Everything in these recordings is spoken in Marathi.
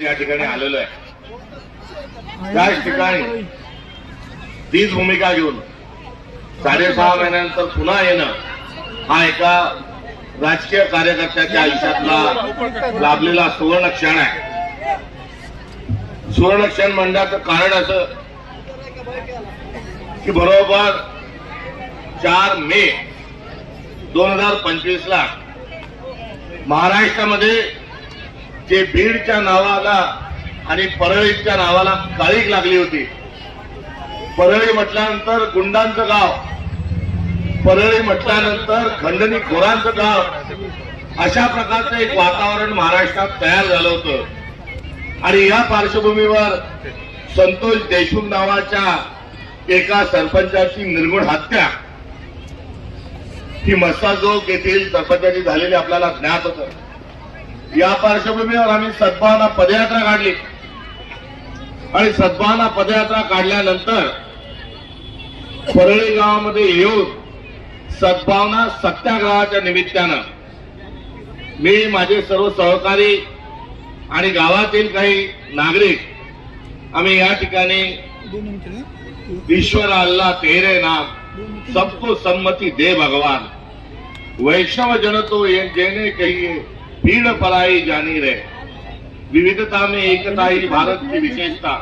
या ठिकाणी आलेलो आहे. त्याच ठिकाणी? तीच भूमिका घेऊन साडेसहा महिन्यानंतर पुन्हा येणं हा एका राजकीय कार्यकर्त्याच्या आयुष्यातला लाभलेला सुवर्ण क्षण आहे. सुवर्ण क्षण म्हणण्याचं कारण असं की बरोबर चार मे दोन हजार पंचवीस ला महाराष्ट्रामध्ये जे बीडच्या नावाला आणि परळीच्या नावाला काळीक लागली होती. परळी म्हटल्यानंतर गुंडांचं गाव परळी म्हटल्यानंतर खंडणी खोरांचं गाव अशा प्रकारचं एक वातावरण महाराष्ट्रात तयार झालं होतं. आणि या पार्श्वभूमीवर संतोष देशमुख नावाच्या एका सरपंचाची निर्गुण हत्या ही मस्ताजोग येथील सरपंचाची झालेली आपल्याला ज्ञात होतं. या पार्श्वभूमीवर आम्ही सद्भावना पदयात्रा काढली. आणि सद्भावना पदयात्रा काढल्यानंतर परळी गावामध्ये येऊन सद्भावना सत्याग्रहाच्या निमित्तानं मी माझे सर्व सहकारी आणि गावातील काही नागरिक आम्ही या ठिकाणी ईश्वर अल्लाह तेरे नाम सबको संमती दे भगवान. वैष्णव जन तो ये जेने कहिए. भीड़ पराई जानी रे विविधता में एकता ही भारत की विशेषता।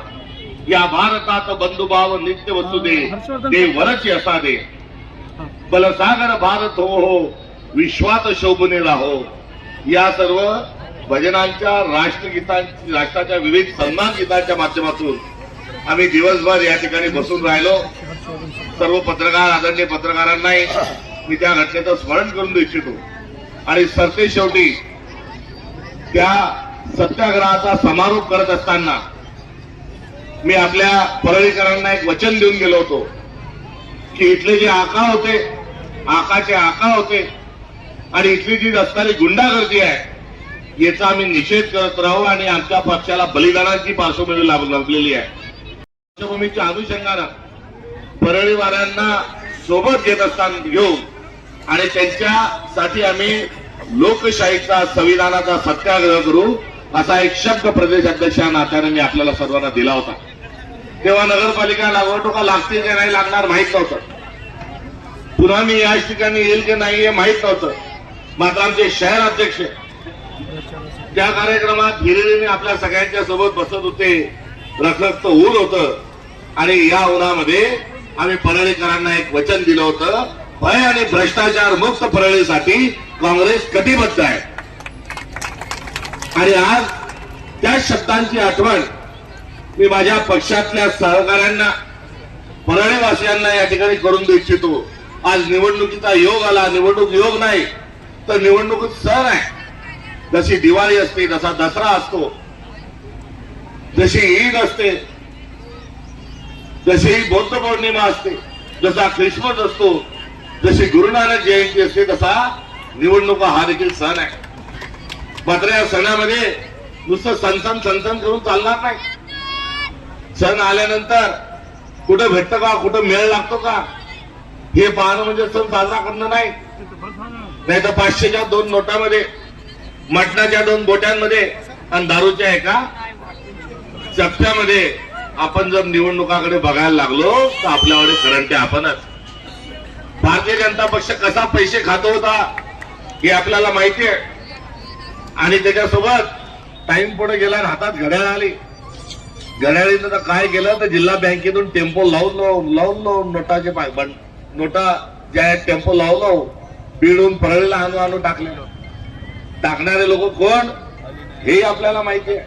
या भारतात बंधुभाव नित्य वसुदे दे वरच असा दे। बलसागर भारत हो हो विश्वात शोभने राहो या सर्व भजनांच्या राष्ट्रगीतांची राष्ट्राच्या विविध सन्मान गीतांच्या माध्यमातून आम्ही दिवसभर या ठिकाणी बसून राहिलो. सर्व पत्रकार आदरणीय पत्रकारांनाही मी त्या घटनेचं स्मरण करून इच्छितो. आणि सरते शेवटी त्या सत्याग्रहाचा समारोप करत असताना मी आपल्या परळीकरांना एक वचन देऊन गेलो होतो की इथले जे आका होते आकाचे आका होते आणि इथली जी असणारी गुंडागर्दी आहे याचा आम्ही निषेध करत राहू आणि आमच्या पक्षाला बलिदानाची पार्श्वभूमी लाभ- लाभलेली आहे. पार्श्वभूमीच्या अनुषंगानं परळीवाल्यांना सोबत घेत असताना घेऊ आणि त्यांच्यासाठी आम्ही लोकशाहीचा संविधानाचा सत्याग्रह करू असा एक शब्द प्रदेश अध्यक्ष नात्याने मी आपल्याला सर्वांना दिला होता. तेव्हा नगरपालिका लागवडोका लागतील की नाही लागणार माहीत नव्हतं. पुन्हा मी याच ठिकाणी येईल की नाही हे माहीत नव्हतं. मात्र आमचे शहर अध्यक्ष त्या कार्यक्रमात हिरिरीने आपल्या सगळ्यांच्या सोबत बसत होते. रखरक्त ऊन होतं. आणि या उन्हामध्ये आम्ही परळीकरांना एक वचन दिलं होतं. भय आणि भ्रष्टाचार मुक्त परळीसाठी काँग्रेस कटिबद्ध आहे. आणि आज त्या शब्दांची आठवण मी माझ्या पक्षातल्या सहकाऱ्यांना परळेवासियांना या ठिकाणी करून देऊ इच्छितो. आज निवडणुकीचा योग आला निवडणूक योग नाही तर निवडणूक सण आहे. जशी दिवाळी असते जसा दसरा असतो. जशी ईद असते जशी बौद्ध पौर्णिमा असते जसा ख्रिसमस असतो जशी गुरुनानक जयंती असते तसा निवडणुका हा देखील सण आहे. मात्र या सणामध्ये नुसतं सणसण सणसण करून चालणार नाही. सण आल्यानंतर कुठं भेटतं का कुठं मेळ लागतो का हे पाहणं म्हणजे सण साजरा करणं नाही. नाही तर पाचशेच्या दोन नोटामध्ये मटणाच्या दोन बोट्यांमध्ये आणि दारूच्या एका चपट्यामध्ये आपण जर निवडणुकाकडे बघायला लागलो तर आपल्याकडे करंटे आपणच. भारतीय जनता पक्ष कसा पैसे खातो होता हे आपल्याला माहिती आहे. आणि त्याच्यासोबत टाइम पुढे गेला आणि हातात घड्याळ आली. घड्याळीनं तर काय केलं? तर जिल्हा बँकेतून टेम्पो लावून लावून लावून लावून नोटाचे पाय बंद नोटा ज्या आहेत टेम्पो लावून लावून पिळून परळीला आणू आणू टाकले. टाकणारे लोक कोण? हे आपल्याला माहिती आहे.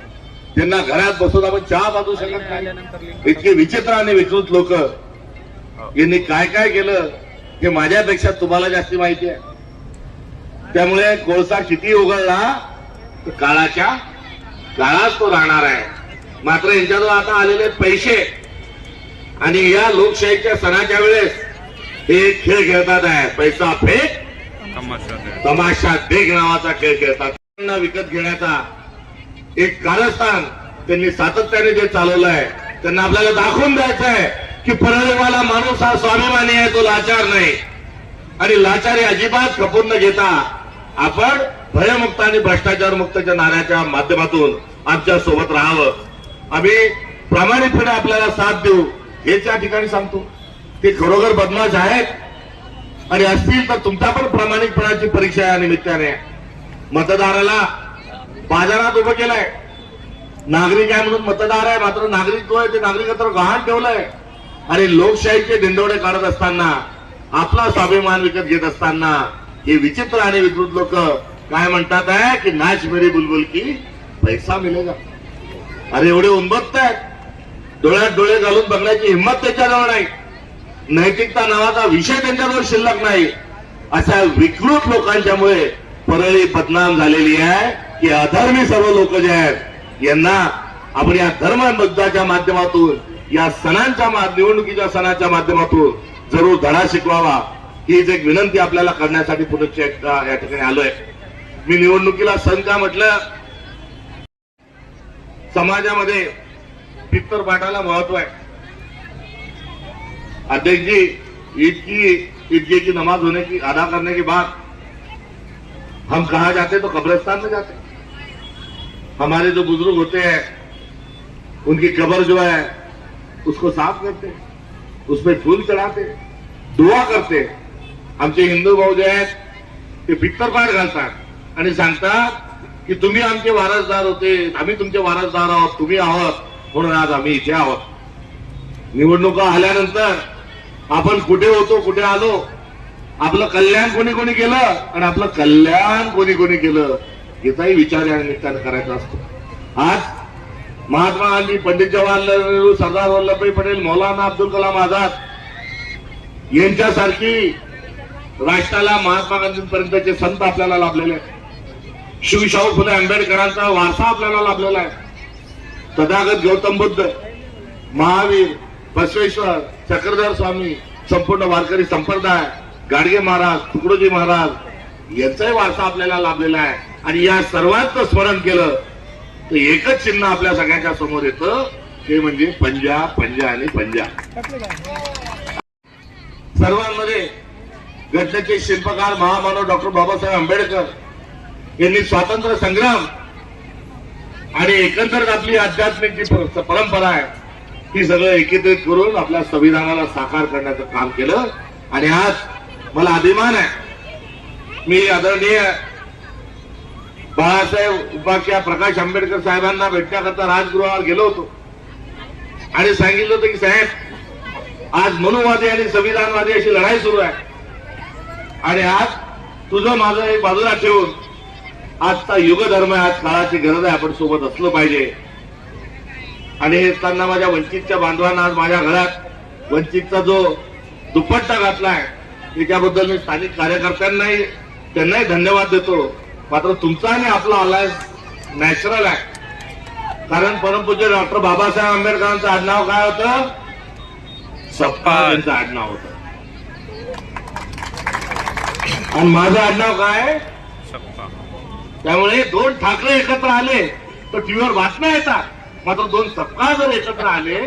त्यांना घरात बसून आपण चहा बाजू शकत नाही. इतके विचित्र आणि विकृत लोक. यांनी काय काय केलं? हे माझ्यापेक्षा तुम्हाला जास्ती माहिती आहे. त्यामुळे कोळसा किती उघडला तर काळाच्या काळात तो राहणार आहे. मात्र यांच्याजवळ आता आलेले पैसे आणि या लोकशाहीच्या सणाच्या वेळेस हे एक खेळ खेळतात आहे. पैसा फेक तमाशा देग नावाचा खेळ खेळतात. विकत घेण्याचा एक कारस्थान त्यांनी सातत्याने जे चालवलं आहे त्यांना आपल्याला दाखवून द्यायचं आहे की परळीवाला माणूस हा स्वाभिमानी आहे तो लाचार नाही. आणि लाचारी अजिबात खपून न घेता आपण भयमुक्त आणि भ्रष्टाचार मुक्तच्या नाऱ्याच्या माध्यमातून आमच्यासोबत राहावं. आम्ही प्रामाणिकपणे आपल्याला साथ देऊ हे त्या ठिकाणी सांगतो. ते खरोखर बदमाश आहेत. आणि असतील तर तुमच्या पण प्रामाणिकपणाची परीक्षा या निमित्ताने. मतदाराला बाजारात उभं केलंय. नागरिक आहे म्हणून मतदार आहे मात्र नागरिक जो आहे ते नागरिकत्व गहाण ठेवलंय. आणि लोकशाहीचे दिंडोडे काढत असताना आपला स्वाभिमान विकत घेत असताना हे विचित्र आणि विकृत लोक काय म्हणतात आहे की नाच मेरी बुलबुल की पैसा मिलेगा. अरे एवढे उन्मत्त आहेत. डोळ्यात डोळे घालून बघण्याची हिंमत त्याच्याजवळ नाही. नैतिकता नावाचा विषय त्यांच्याजवळ शिल्लक नाही. अशा विकृत लोकांच्यामुळे परळी बदनाम झालेली आहे की अधर्मी सर्व लोक जे आहेत यांना आपण या धर्म माध्यमातून या सणांच्या निवडणुकीच्या सणाच्या माध्यमातून जरूर धडा शिकवावा. हीच एक विनंती आपल्याला करण्यासाठी पुनश्च या ठिकाणी आलोय. मी निवडणुकीला सण का म्हटलं समाजामध्ये पित्तर पाठाला महत्त्व आहे. अध्यक्षजी ईद की ईदगे की नमाज होने की अदा करने के बाद हम कहा जाते तो कब्रिस्तान में जाते. हमारे जो बुजुर्ग होते हैं उनकी कब्र जो है उसको साफ करते उसमें फूल चढ़ाते दुआ करते हैं. आमचे हिंदू भाऊ जे आहेत ते पित्तरपाठ घालतात. आणि सांगतात की तुम्ही आमचे वारसदार होते आम्ही तुमचे वारसदार आहोत तुम्ही आहोत म्हणून आज आम्ही इथे आहोत. निवडणुका आल्यानंतर आपण कुठे होतो कुठे आलो आपलं कल्याण कोणी कोणी केलं आणि आपलं कल्याण कोणी कोणी केलं याचाही विचार या निमित्तानं करायचा असतो. आज महात्मा गांधी पंडित जवाहरलाल नेहरू सरदार वल्लभभाई पटेल मौलाना अब्दुल कलाम आझाद यांच्यासारखी राष्ट्राला महात्मा गांधींपर्यंतचे संत आपल्याला लाभलेले आहेत. शिवशाहू फुले आंबेडकरांचा वारसा आपल्याला लाभलेला आहे. तथागत गौतम बुद्ध महावीर बसवेश्वर चक्रधर स्वामी संपूर्ण वारकरी संप्रदाय गाडगे महाराज तुकडोजी महाराज यांचाही वारसा आपल्याला लाभलेला आहे. आणि या सर्वांचं स्मरण केलं तर एकच चिन्ह आपल्या सगळ्यांच्या समोर येतं ते म्हणजे पंजा पंजा आणि पंजा. सर्वांमध्ये घटनेचे शिल्पकार महामानव डॉक्टर बाबासाहेब आंबेडकर यांनी स्वातंत्र्य संग्राम आणि एकंदरीत आपली आध्यात्मिक जी परंपरा आहे ती सगळं एकत्रित करून आपल्या संविधानाला साकार करण्याचं काम केलं. आणि आज मला अभिमान आहे. मी आदरणीय बाळासाहेब उपाख्या प्रकाश आंबेडकर साहेबांना भेटण्याकरता राजगृहावर गेलो होतो. आणि सांगितलं होतं की साहेब आज मनुवादी आणि संविधानवादी अशी लढाई सुरू आहे. आणि आज तुझं माझं एक बाजूला ठेवून आजचा युग धर्म आहे आज काळाची गरज आहे आपण सोबत असलं पाहिजे. आणि हे असताना माझ्या वंचितच्या बांधवांना आज माझ्या घरात वंचितचा जो दुपट्टा घातलाय त्याच्याबद्दल मी स्थानिक कार्यकर्त्यांनाही त्यांनाही धन्यवाद देतो. मात्र तुमचा आणि आपला अलायन्स नॅचरल आहे. कारण परमपूज्य डॉक्टर बाबासाहेब आंबेडकरांचं आडनाव काय होतं? सप्ताह त्यांचं आडनाव होतं. आणि माझं आडनाव काय? त्यामुळे दोन ठाकरे एकत्र आले तर टीव्हीवर बातम्या येतात. मात्र दोन सपकाळ जर एकत्र आले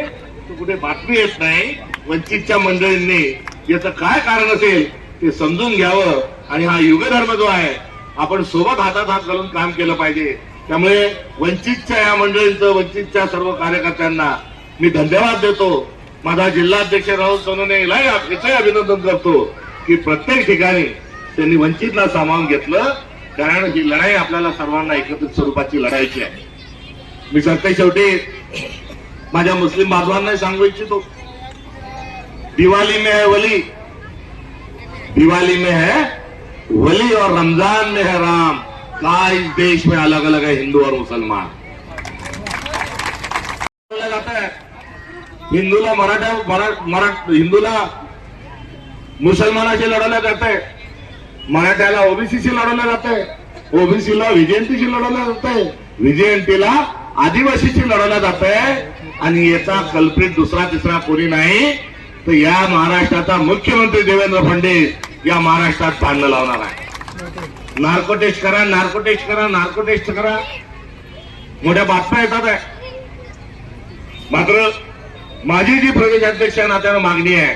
तर कुठे बातमी येत नाही. वंचितच्या मंडळींनी याचं काय कारण असेल ते समजून घ्यावं. आणि हा युगधर्म जो आहे आपण सोबत हातात हात घालून काम केलं पाहिजे. त्यामुळे वंचितच्या या मंडळींचं वंचितच्या सर्व कार्यकर्त्यांना मी धन्यवाद देतो. माझा जिल्हाध्यक्ष राहुल सोनवणे यालाही अभिनंदन करतो की प्रत्येक ठिकाणी त्यांनी वंचितला सामावून घेतलं कारण ही लढाई आपल्याला सर्वांना एकत्रित स्वरूपाची लढायची आहे. मी सरते शेवटी माझ्या मुस्लिम बांधवांना सांगू इच्छितो. दिवाली में है वली. दिवाली में है वली और रमजान में है राम. का इस देश में अलग अलग है हिंदू और मुसलमान? बोललं हिंदूला मराठा मरा हिंदूला मुसलमानाशी लढवलं जाते मराठ्याला ओबीसीशी लढवलं जाते ओबीसीला व्हीजेएनटीशी लढवलं जातंय. व्हीजेएनटीला आदिवासीशी लढवलं जात आणि याचा कल्पित दुसरा तिसरा कोणी नाही तर या महाराष्ट्राचा मुख्यमंत्री देवेंद्र फडणवीस या महाराष्ट्रात भांडणं लावणार आहे. नार्को टेस्ट करा नार्को टेस्ट करा नार्को टेस्ट करा मोठ्या बातम्या येतात आहे. मात्र माझी जी प्रदेशाध्यक्ष नात्यानं मागणी आहे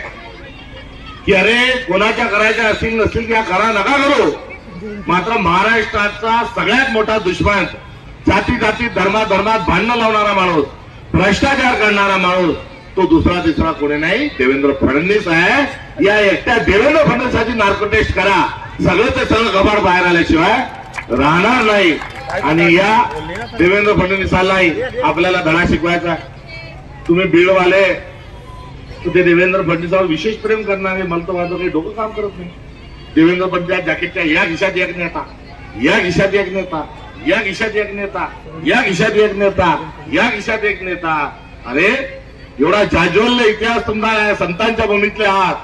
की अरे कोणाच्या करायच्या असतील नसतील त्या करा नका करू. मात्र महाराष्ट्राचा सगळ्यात मोठा दुश्मन जाती जाती धर्मा धर्मात भांडणं लावणारा माणूस भ्रष्टाचार करणारा माणूस तो दुसरा तिसरा कोणी नाही. देवेंद्र फडणवीस आहे. या एकट्या देवेंद्र फडणवीसाची नार्को टेस्ट करा. सगळं ते सगळं गबाड बाहेर आल्याशिवाय राहणार नाही. आणि या देवेंद्र फडणवीसालाही आपल्याला धडा शिकवायचा तुम्ही बीडवाले तर ते देवेंद्र फडणवीसावर विशेष प्रेम करणारे मला तर माझं काही डोकं काम करत नाही. देवेंद्र फडणवीस जॅकेटच्या या घिशात एक नेता या घिशात एक नेता या घिशात एक नेता या खिशात एक नेता या घिशात एक नेता. अरे एवढा जाज्वल्य इतिहास तुमचा संतांच्या भूमीतले आहात.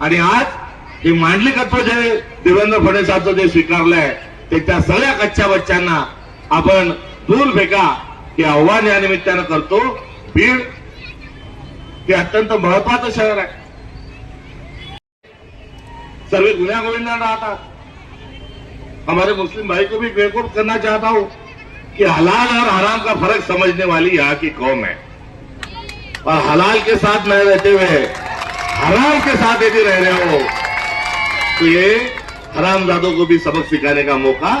आणि आज हे मांडलिकत्व जे देवेंद्र फडणवीसांचं जे स्वीकारलंय त्याच्या सगळ्या कच्च्या बच्च्यांना आपण दूर फेका हे आव्हान या निमित्तानं करतो. बीड हे अत्यंत महत्वाचं शहर आहे. सर्व गुन्ह्या गोविंदा राहतात. हमारे मुस्लिम भाई को भी बेवकूफ़ करना चाहता हूँ कि हलाल और हराम का फ़र्क समझने वाली यहाँ की कौम है। और हलाल के साथ न रहते हुए, हराम के साथ यदि रह रहे हो तो ये हराम हरामजादों को भी सबक सिखाने का मौका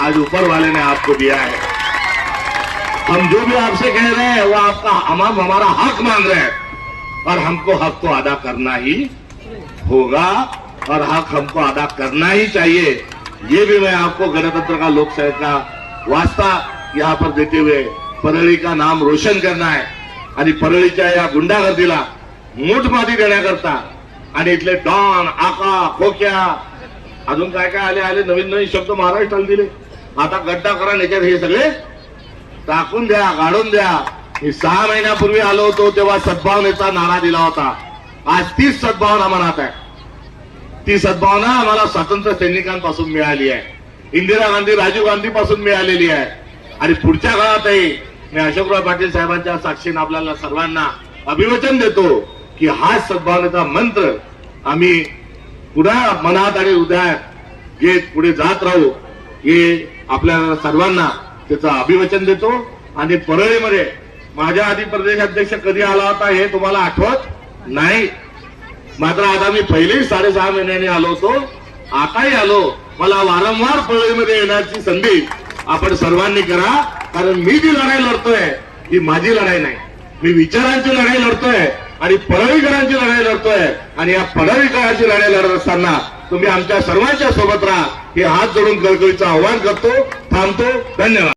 आज ऊपर वाले ने आपको दिया है। हम जो भी आपसे कह रहे हैं, वो आपका हम हमारा हक मांग रहे हैं। और हमको हक तो अदा करना ही होगा और हक हमको अदा करना ही चाहिए। ये भी मैं आपको गणतंत्र का लोकशाही का वास्ता यहाँ पर देते हुए परळी का नाम रोशन करना है। आणि परळीच्या या गुंडागर्दीला मूठ माती देण्याकरता आणि इथले डॉन आका खोक्या अजून काय काय आले आले नवीन नवीन शब्द महाराष्ट्राला दिले. आता गड्डा करा याच्यात हे सगळे टाकून द्या गाडून द्या. मी सहा महिन्यापूर्वी आलो होतो तेव्हा सद्भावनेचा नारा दिला होता. आज तीच सद्भावना मनात आहे. ती सद्भावना आम्हाला स्वातंत्र्य सैनिकांपासून मिळाली आहे. इंदिरा गांधी राजीव गांधी पासून मिळालेली आहे. आणि पुढच्या काळातही मी अशोकराव पाटील साहेबांच्या साक्षीने आपल्याला सर्वांना अभिवचन देतो की हाच सद्भावनेचा मंत्र आम्ही पुन्हा मनात आणि हृदयात घेत पुढे जात राहू हे आपल्या सर्वांना त्याचं अभिवचन देतो. आणि परळीमध्ये माझ्या आधी प्रदेशाध्यक्ष कधी आला होता हे तुम्हाला आठवत नाही. मात्र आता मी पहिलेही साडेसहा महिन्यांनी आलो होतो. आताही आलो. मला वारंवार परळीमध्ये येण्याची संधी आपण सर्वांनी करा. कारण मी जी लढाई लढतोय ही माझी लढाई नाही. मी विचारांची लढाई लढतोय आणि परळीकरांची लढाई लढतोय. आणि या परळीकरांची लढाई लढत असताना तुम्ही आमच्या सर्वांच्या सोबत राहा. हे हात जोडून कळकळीचं आव्हान करतो थांबतो. धन्यवाद.